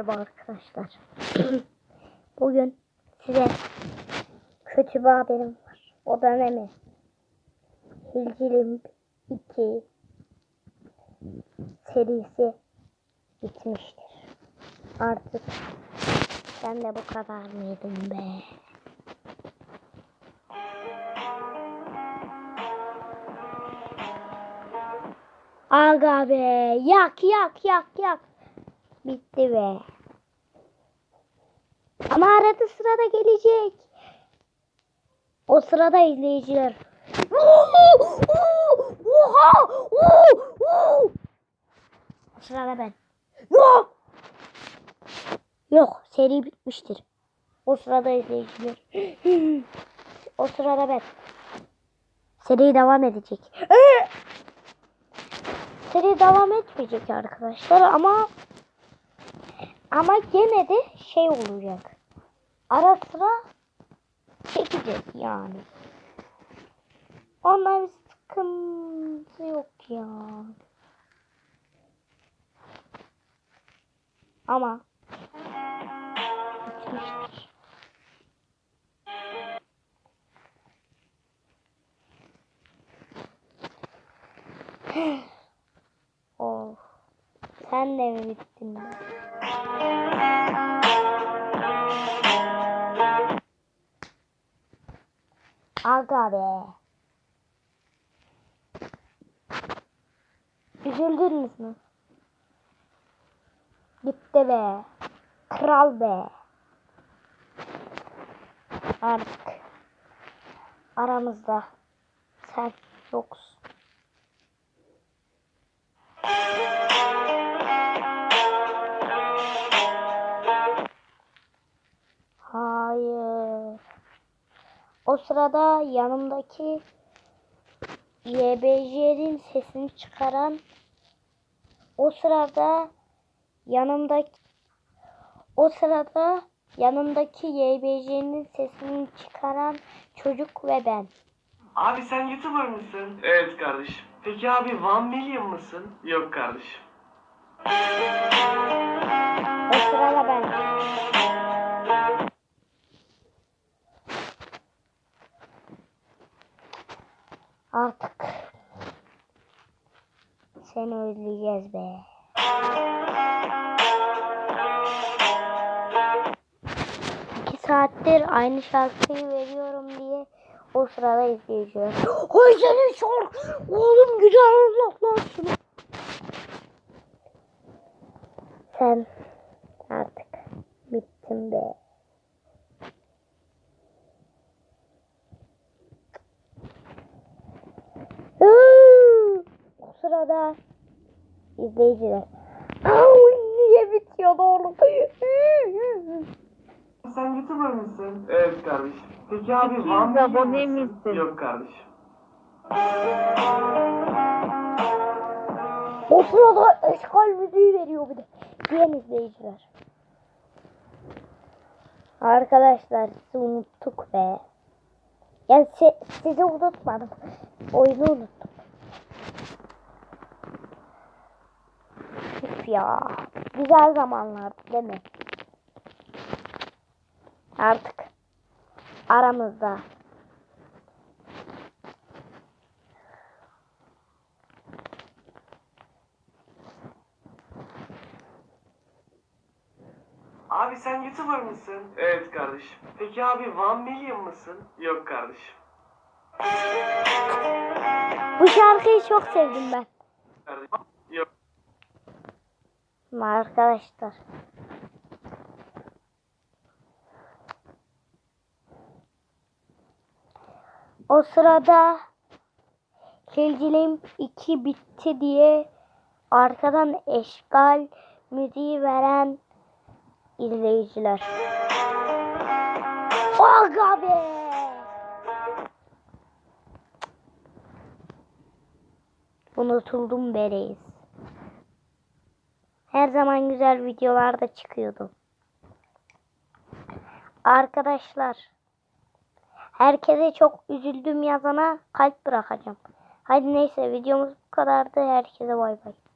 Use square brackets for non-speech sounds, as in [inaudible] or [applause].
merhaba arkadaşlar. [clears throat] Bugün size kötü bir haberim var. O da ne mi? Hilcilim 2 serisi bitmiştir. Artık sen de bu kadar mıydın be? Aga be yak yak yak yak. Bitti be. Ama arada sırada gelecek. O sırada izleyiciler. Oha! Sırada ben. Yok. Yok seri bitmiştir. O sırada izleyiciler. o sırada ben. Seri devam edecek. Seri devam etmeyecek arkadaşlar ama ama gene de şey olacak. Ara sıra çekeceğiz yani. Ondan bir sıkıntı yok ya. Ama. Of. Sen de mi bittin? be? Aga be. Üzüldünüz mü? Gitti be. Kral be. Artık aramızda sen yoksun. O sırada yanımdaki YBJ'nin sesini çıkaran o sırada yanımdaki o sırada yanımdaki YBJ'nin sesini çıkaran çocuk ve ben. Abi sen YouTuber mısın? Evet kardeşim. Peki abi One Million mısın? Yok kardeşim. Artık seni özleyeceğiz be. İki saattir aynı şarkıyı veriyorum diye o sırada izleyeceğim. [gasps] Ay senin şarkı. Oğlum güzel şunu. Sen artık bittin be. O sırada izleyiciler. Au, niye bitiyordu oğlum? Sen YouTuber mısın? Evet kardeşim. Peki abi Peki, One Million abone misin? Yok kardeşim. o sırada eşkal müziği veriyor bir de. Diyen izleyiciler. Arkadaşlar sizi unuttuk be. Yani si- sizi unutmadım. Oyunu unuttum. Ya. Güzel zamanlardı değil mi? Artık aramızda. Abi sen YouTuber mısın? Evet kardeşim. Peki abi One Million mısın? Yok kardeşim. Bu şarkıyı çok sevdim ben. Kardeşim. Yok. Ama Arkadaşlar. O sırada Kilcilim 2 bitti diye arkadan eşgal müziği veren izleyiciler. Aga be! Unutuldum be reis. Zaman güzel videolarda çıkıyordu. Arkadaşlar herkese çok üzüldüm yazana kalp bırakacağım. Hadi neyse videomuz bu kadardı. Herkese bay bay.